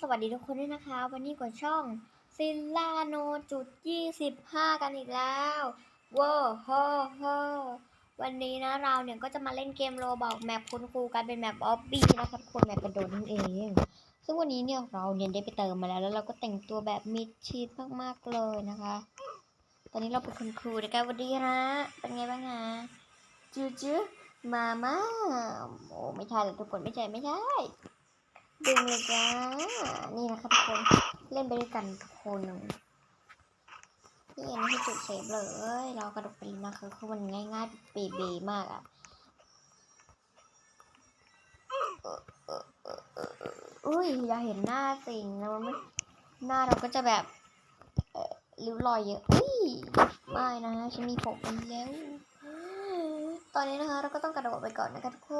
สวัสดีทุกคนด้วยนะคะ วันนี้กดช่องซิลลาโนจุดยี่สิบห้ากันอีกแล้วว้าฮฮวันนี้นะเราเนี่ยก็จะมาเล่นเกมโรบอกแมปคุณครูกันเป็นแมปออบบี้นะคะทุกคนแมปกระโดดนั่นเอง ซึ่งวันนี้เนี่ยเราเนี่ยได้ไปเติมมาแล้ว แล้วเราก็แต่งตัวแบบมิดชิดมากๆเลยนะคะ ตอนนี้เราเป็นคุณครูนะคะวัสดีนะ เป็นไงบ้างคะจูจูมามาโอ้ไม่ใช่เลยทุกคนไม่ใช่ไม่ใช่ ดึงเลยจ้า นี่นะคะทุกคน เล่นไปด้วยกันทุกคนนี่อันนี้จุดเซฟเลย เรากระโดดไปนะคะคือมันง่ายๆเบเบมากอะ่ะอุ้ยอย่าเห็นหน้าสิงนะมันไม่หน้าเราก็จะแบบริ้วรอยเยอะอุ้ยไม่นะฉันมีผมแล้ว ตอนนี้นะคะเราก็ต้องกระโดดไปก่อนนะคะทุกค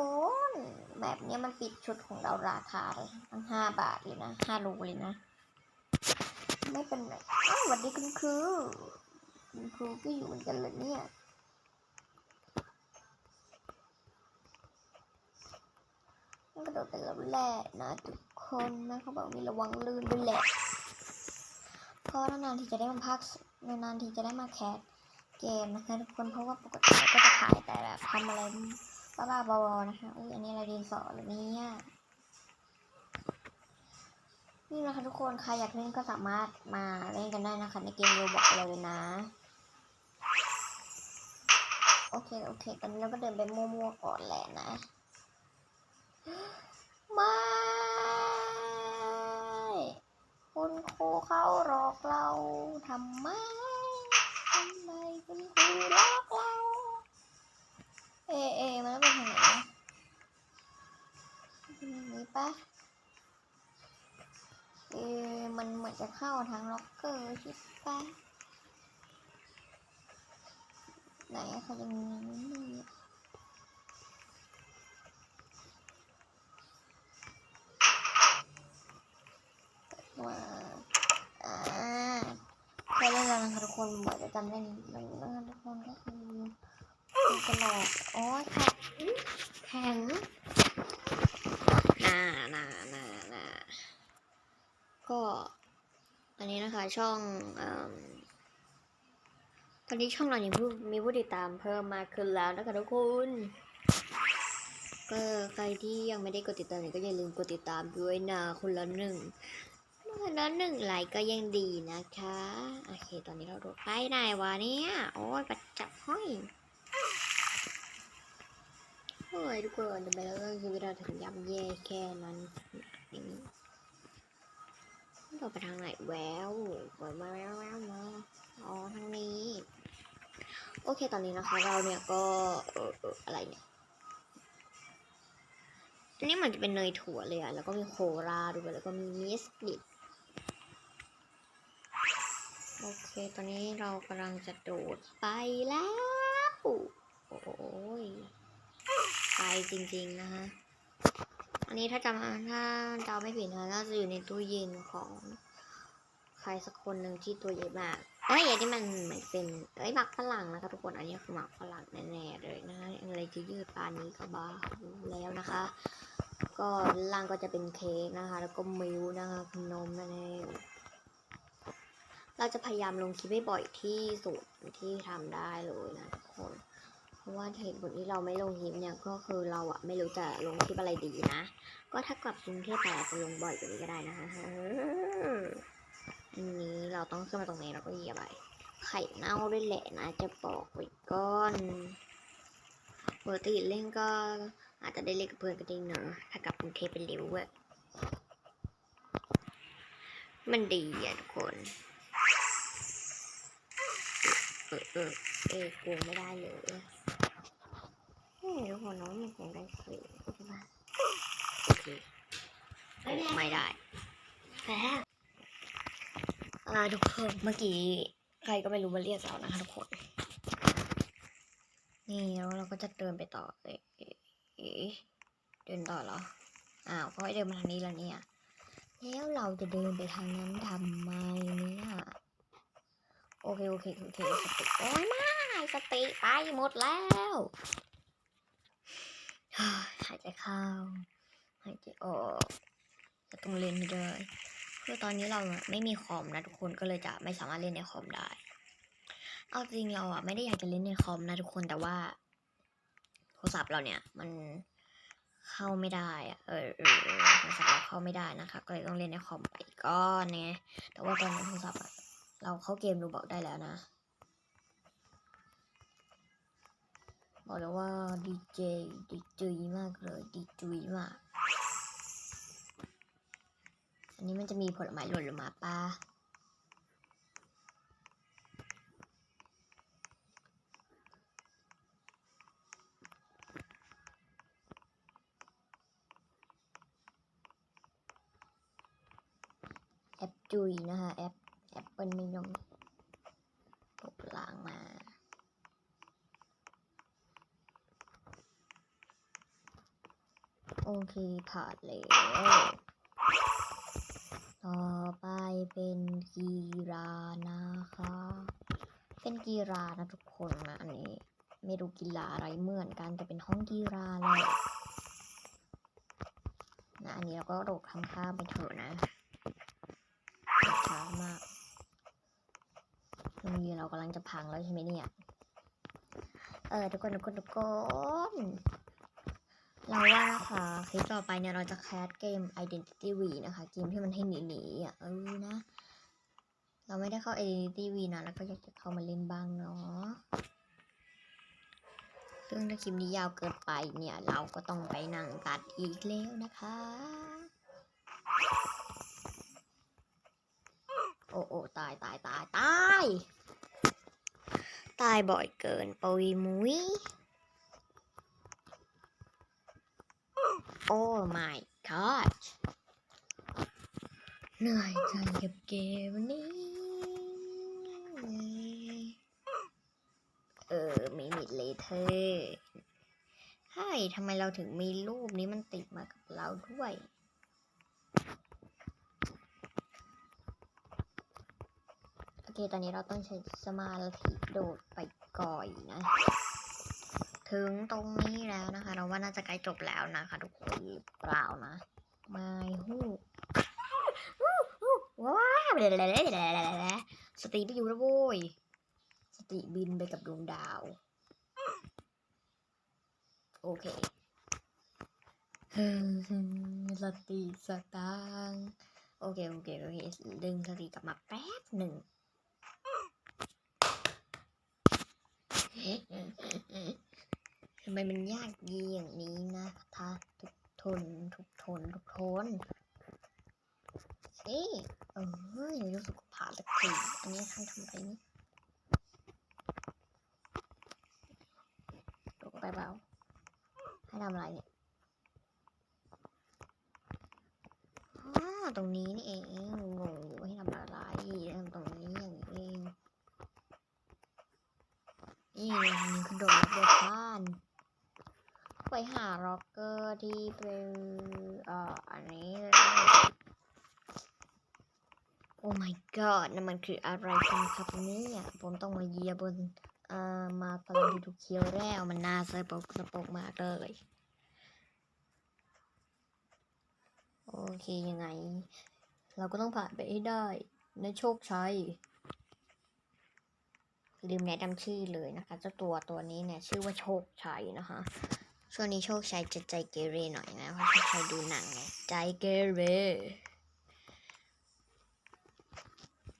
น แบบเนี้ยมันปิดชุดของเราราคาเลยตั้งห้าบาทเลยนะห้ารูเลยนะ ไม่เป็นไรวสวัสดีคุณครูคุณครูก็อยู่เหมือนกันเลยเนี่ยต้องกระโดดไปแล้วแหละนะทุกคนนะเขาบอกมีระวังลื่นด้วยแหละเพราะนานๆที่จะได้มาพักนานๆที่จะได้มาแคส เกมนะคะทุกคนเพราะว่าปกติก็จะถ่ายแต่แบบทำอะไรบ้าๆบอๆนะคะอุ้ยอันนี้อะไรดินสอหรือเนี่ยนี่นะคะทุกคนใครอยากเล่นก็สามารถมาเล่นกันได้นะคะในเกมโรบอกเลยนะ โอเคโอเคตอนนี้เราก็เดินไปมั่วๆก่อนแหละนะไม่คุณครูเขาหลอกเราทำไม ไมคุณครูรักเรา เอ เอ มันต้องเป็นทางไหนนะเป็นอย่างนี้ปะเอมันเหมือนจะเข้าทางล็อกเกอร์ใช่ปะไหนเขาจะมีนี่ คะทุกคนหมือนจะจำได้นิดนึงนะคะทุกคนก็คือคือกระโหลกโอ้ยแข็งแข็งน่าน่าน่าน่าก็ อันนี้นะคะช่องอตอนนี้ช่องเราเนี่ยผู้มีผู้ติดตามเพิ่มมากขึ้นแล้วนะคะทุกคนก็ใครที่ยังไม่ได้กดติดตามเนี่ยก็อย่าลืมกดติดตามด้วยนะคนละหนึ่ง แล้วหนึ่งไลค์ก็ยังดีนะคะ โอเค ตอนนี้เราโดดไปไหนวะเนี่ย โอ้ยประจับห้อยโอ้ยทุกคนทำไมเราต้องชีวิตเราถึงย่ำแย่แค่นั้นอย่างนี้เราไปทางไหนแววแววมาแววแววมาอ๋อทางนี้ โอเคตอนนี้นะคะเราเนี่ยก็อะไรเนี่ยอันนี้มันจะเป็นเนยถั่วเลยอะแล้วก็มีโคราด้วยแล้วก็มีมิสบิด โอเค ตอนนี้เรากำลังจะโดดไปแล้ว โอ้ยไปจริงๆนะคะอันนี้ถ้าจำถ้าจำไม่ผิดนะน่าจะอยู่ในตู้เย็นของใครสักคนหนึ่งที่ตัวใหญ่มาก เอ้ยอันนี้มันเหมือนเป็น เอ้ยหมักฝรั่งนะคะทุกคน อันนี้คือหมักฝรั่งแน่ๆเลยนะคะอะไรจะยืดปานนี้ก็บ้าแล้วนะคะ ก็ล่างก็จะเป็นเค้กนะคะ แล้วก็มิลค์นะคะนมนั่นเอง เราจะพยายามลงคลิปให้บ่อยที่สุดที่ทำได้เลยนะทุกคน เพราะว่าเหตุผลที่เราไม่ลงคลิปเนี่ยก็คือเราอะไม่รู้จะลงคลิปอะไรดีนะ ก็ถ้ากลับกรุงเทพไปอาจจะลงบ่อยกว่านี้ก็ได้นะคะอันนี้เราต้องขึ้นมาตรงนี้เราก็เหยียบไปไข่เน่าด้วยแหละนะ จะบอกไว้ก่อนปกติเล่นก็อาจจะได้เล่นกับเพื่อนก็ได้เนอะถ้ากลับกรุงเทพเป็นเร็วเว้ยมันดีอะทุกคน เออเออเออโกงไม่ได้เลยเฮ้ยทุกคนน้องมีเสียงได้สีใช่ปะโอเคไม่ได้แต่อ่าทุกคนเมื่อกี้ใครก็ไม่รู้มาเรียกเรานะคะทุกคน นี่แล้วเราก็จะเดินไปต่อเอ๊ะเดินต่อเหรอ อ้าวเขาให้เดินมาทางนี้แล้วเนี่ย แล้วเราจะเดินไปทางนั้นทำไมเนี่ย โอเค โอเค โอเค สติโอ้ยไม่สติไปหมดแล้วหายใจเข้าหายใจออกก็ต้องเล่นให้ได้คือตอนนี้เราไม่มีคอมนะทุกคนก็เลยจะไม่สามารถเล่นในคอมได้ เอาจริงเราอะไม่ได้อยากจะเล่นในคอมนะทุกคนแต่ว่า โทรศัพท์เราเนี่ย มันเข้าไม่ได้อะเออเออโทรศัพท์เราเข้าไม่ได้นะคะ ก็เลยต้องเล่นในคอมไปก่อนไงแต่ว่าตอนนี้โทรศัพท์ เราเข้าเกมดูบอกได้แล้วนะบอกเลยว่าดีเจดีจุยมากเลยดีจุยมาก อันนี้มันจะมีผลไม้หล่นลงมาป้าแอปจุยนะคะแอป แอปเปิลนิยมตกล่างมาโอเคผ่านแล้วต่อไปเป็นกีฬานะคะ เป็นกีฬานะทุกคนนะอันนี้ ไม่รู้กีฬาอะไรเหมือนกันแต่เป็นห้องกีฬาเลยนะอันนี้เราก็โดดข้ามๆไปเถอะนะช้ามากโรง เรียนเรากำลังจะพังแล้วใช่ไหมเนี่ย เออทุกคนทุกคนทุกคน เราว่านะคะคลิปต่อไปเนี่ยเราจะแคสเกม Identity V นะคะ เกมที่มันให้หนีหนีๆอะเออนะ เราไม่ได้เข้า Identity V นะแล้วก็อยากจะเข้ามาเล่นบ้างเนาะซึ่งถ้าคลิปนี้ยาวเกินไปเนี่ย เราก็ต้องไปนั่งตัดอีกแล้วนะคะโอ้โอ้ตายตายตายตาย ตายบ่อยเกินปุยมุ้ย โอ้ my god เหนื่อยใจกับเกมนี้ เออมีมิดเลเทอร์ใช่ทำไมเราถึงมีรูปนี้มันติดมากับเราด้วย โอ เคตอนนี้เราต้องใช้สมาธิโดดไปก่อยนะ ถึงตรงนี้แล้วนะคะ เราว่าน่าจะใกล้จบแล้วนะคะทุกคนเปล่านะไม่ฮู้ว้าวสติไปอยู่แล้วโว้ยสติบินไปกับดวงดาว โอเคสติสตางค์โอเค โอเค โอเค ดึงสติกลับมาแป๊บหนึ่ง ทำไมมันยากยีอย่างนี้นะคะทุกทนทุกทนทุกทนเอ๊ะเออยังรู้สึกผ่านสักทีอันนี้ทำทำอะไรนี่ตกไปเปล่าให้ทำอะไรเนี่ยอ๋อตรงนี้นี่เองงงอยู่ว่าให้ทำอะไรทำตรงนี้อย่างนี้เอง นี่นี่คือโดดรับเดือผ่าน ไปหาร็อกเกอร์ที่เป็นเอ่ออันนี้เลยโอ้ my god นั่นมันคืออะไรกันครับเนี่ยผมต้องมาเยียบนเอ่อมาฟลังดูเคียวแล้วมันน่าสะปกสะปกมากเลยโอเคยังไง เราก็ต้องผ่านไปให้ได้ในโชคชัย ลืมแนะนำชื่อเลยนะคะเจ้าตัวตัวนี้เนี่ยชื่อว่าโชคชัยนะคะช่วงนี้โชคชัยจะใจเกเรหน่อยนะเพราะโชคชัยดูหนังไงใจเกเร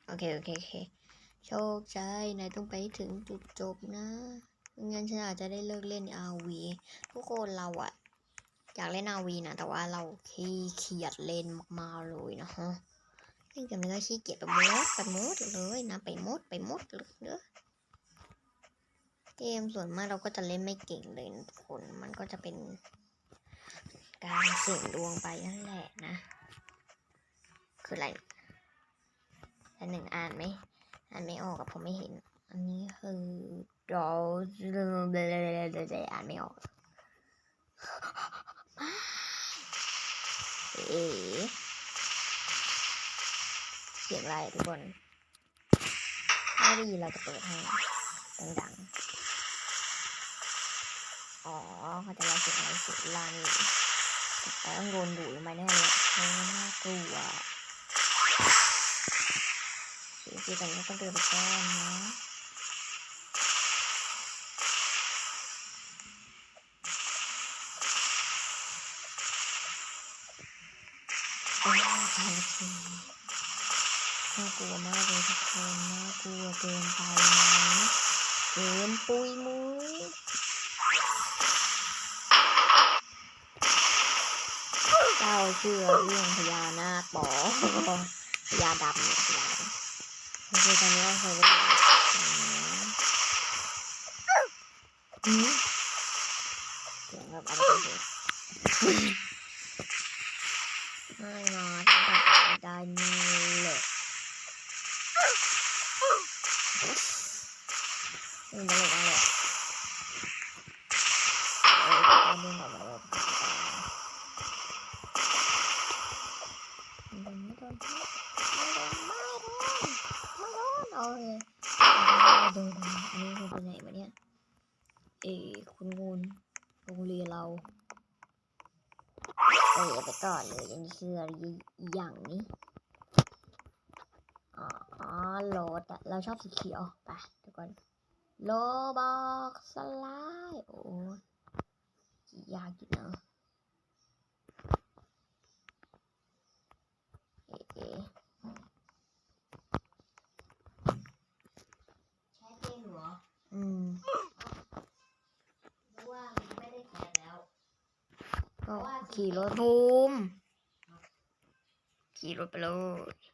โอเคโอเคโอเคโชคชัยนายต้องไปถึงจุดจบนะงั้นฉันอาจจะได้เลิกเล่น RV ทุกคนเราอะอยากเล่น RV นะแต่ว่าเราขี้เกียจเล่นมากๆเลยนะฮะเล่นกันนี้ก็ขี้เกียจไปหมดไปหมดเลยนะไปหมดไปหมดเลยเด้อ เกมส่วนมากเราก็จะเล่นไม่เก่งเลยทุกคน มันก็จะเป็นการเสี่ยงดวงไปนั่นแหละนะ คืออะไรอันหนึ่งอ่านไหมอ่านไม่ออกกับผมไม่เห็น อันนี้คือดออ่านไม่ออกเอ๋เสียงอะไรทุกคนไม่ได้ยินเราจะเปิดให้ดังๆ อ๋อเขาจะเราสียงอะไรเสียงล่างแต่ต้องโดนดูดลงไปแน่เลยโอ้น่ากลัวสีสีตอนนี้ต้องเดินไปก้อนนะโอ้ยทางทีน่ากลัวมากเลยทุกคนน่ากลัวเกินไปไหมเกินปุยมุ้ย เจ้าเชื่อเรื่องพญานาคปอพญาดำเนี่ยพญาดำโอเคตอนนี้เราเคยได้ยินอืมเสียงแบบอะไรกันเนี่ยไม่มาฉันทำอะไรได้นี่แหละมันตลกมากเลยอะเออเอาเรื่องแบบอะไรแบบนี้ ไม่โดนไม่โดนไม่โดนไม่โดนเอาเลยโดนอันนี้คือไปไหนวะเนี่ย เอ๋คุณงูนโรงเรียนเราเอ๋ไปก่อนเลยอันนี้คืออะไรอย่างนี้อ๋อ โหลดอะเราชอบสีเขียวไปทุกคนโลบอกสไลด์โอ้ยยากอยู่เนอะเอ๋ใช้เกมเหรอ อืมเพราะว่าไม่ได้แคสแล้ว ก็ขี่รถบูมขี่รถไปเลย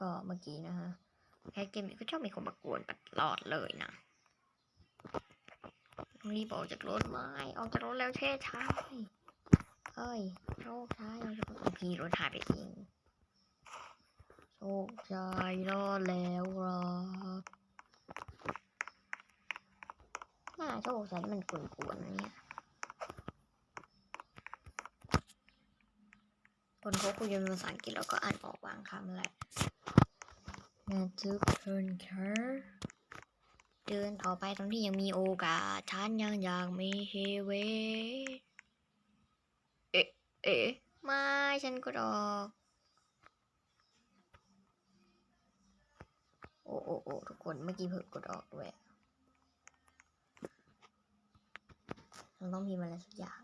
ก็เมื่อกี้นะฮะแคสเกมนี้ก็ชอบมีคนมากวนตลอดเลยนะรีบออกจากรถไหมออกจากรถแล้วเช่ใช่เอ้ยโชคชัยบางทีรถหายไปเองโชคชัยรอดแล้วครับหน้าโชคชัยนี่มันกวนๆนะเนี่ยคนเขาคุยเป็นภาษาอังกฤษแล้วก็อ่านออกบางคำแหละนะ ทุกคนคะเดินต่อไปตรงที่ยังมีโอกาสฉันยังอยากมีชีวิตเอ๊ะไม่ฉันกดออกโอ้โอ้โอ้ทุกคนเมื่อกี้เพิ่งกดออกด้วยเราต้องพิมพ์อะไรสักอย่าง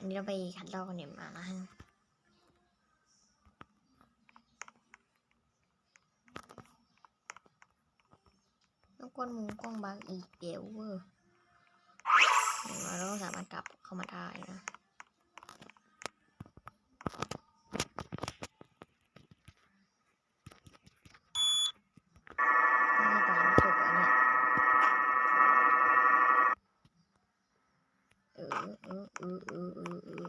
อันนี้เราไปคัดลอกกันเนี่ยมานะฮะต้องกวนมุมกล้องบางอีกเดี๋ยวเวอร์อย่างน้อยเราก็สามารถกลับเข้ามาได้นะ น่าจะตอนจบแล้วเนี่ย เออเออเออเออเออเออ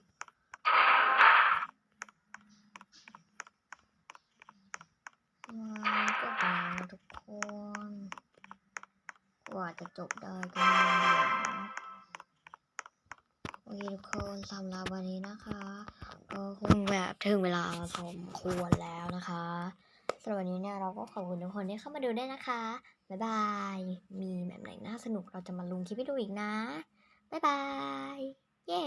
มันก็มาทุกคน ก ว่าจะจบได้ก็นานโอเคทุกคนสำหรับวันนี้นะคะก็คงแบบถึงเวลาสมควรแล้วนะคะสำหรับวันนี้เนี่ยเราก็ขอบคุณทุกคนที่เข้ามาดูด้วยนะคะ บ๊ายบาย มีแบบไหนน่าสนุกเราจะมาลงคลิปให้ดูอีกนะ บ๊ายบาย เย้